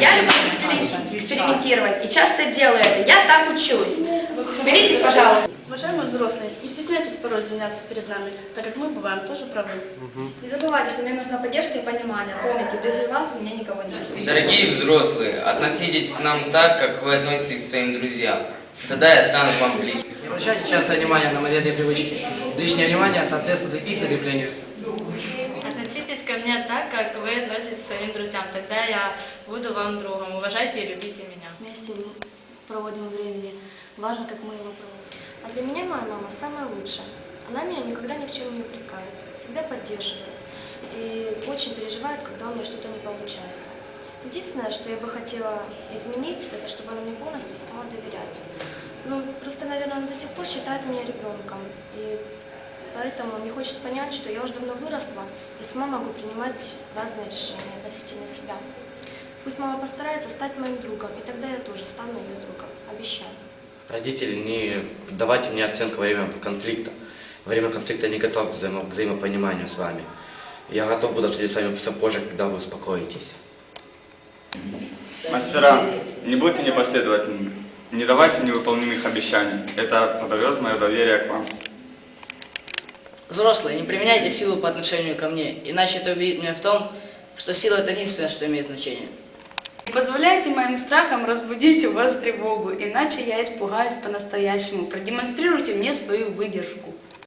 Я люблю эксперим- экспериментировать и часто делаю это. Я так учусь. Смиритесь, пожалуйста. Уважаемые взрослые, не стесняйтесь порой извиняться перед нами, так как мы бываем тоже правы. Не забывайте, что мне нужна поддержка и понимание. Помните, ближе вас у меня никого нет. Дорогие взрослые, относитесь к нам так, как вы относитесь к своим друзьям. Тогда я стану вам ближе. Не обращайте частое внимание на вредные привычки. Лишнее внимание соответствует их закреплению. Относитесь ко мне так, как вы относитесь своим друзьям. Тогда я буду вам другом. Уважайте и любите меня. вместе проводим времени. Важно, как мы его проводим. А для меня моя мама самая лучшая. Она меня никогда ни в чем не упрекает, всегда поддерживает и очень переживает, когда у меня что-то не получается. Единственное, что я бы хотела изменить, это чтобы она мне полностью стала доверять. Ну, просто, наверное, она до сих пор считает меня ребенком. И поэтому не хочет понять, что я уже давно выросла и сама могу принимать разные решения относительно себя. Пусть мама постарается стать моим другом, и тогда я тоже стану ее другом. Обещаю. Родители, не давайте мне оценку во время конфликта. Во время конфликта не готов к взаимо- взаимопониманию с вами. Я готов буду обсудить с вами позже, когда вы успокоитесь. Мастера, не будьте непоследовательными. Не давайте невыполнимых обещаний. Это подорвет мое доверие к вам. Взрослые, не применяйте силу по отношению ко мне, иначе это убедит меня в том, что сила это единственное, что имеет значение. Не позволяйте моим страхам разбудить у вас тревогу, иначе я испугаюсь по-настоящему. Продемонстрируйте мне свою выдержку.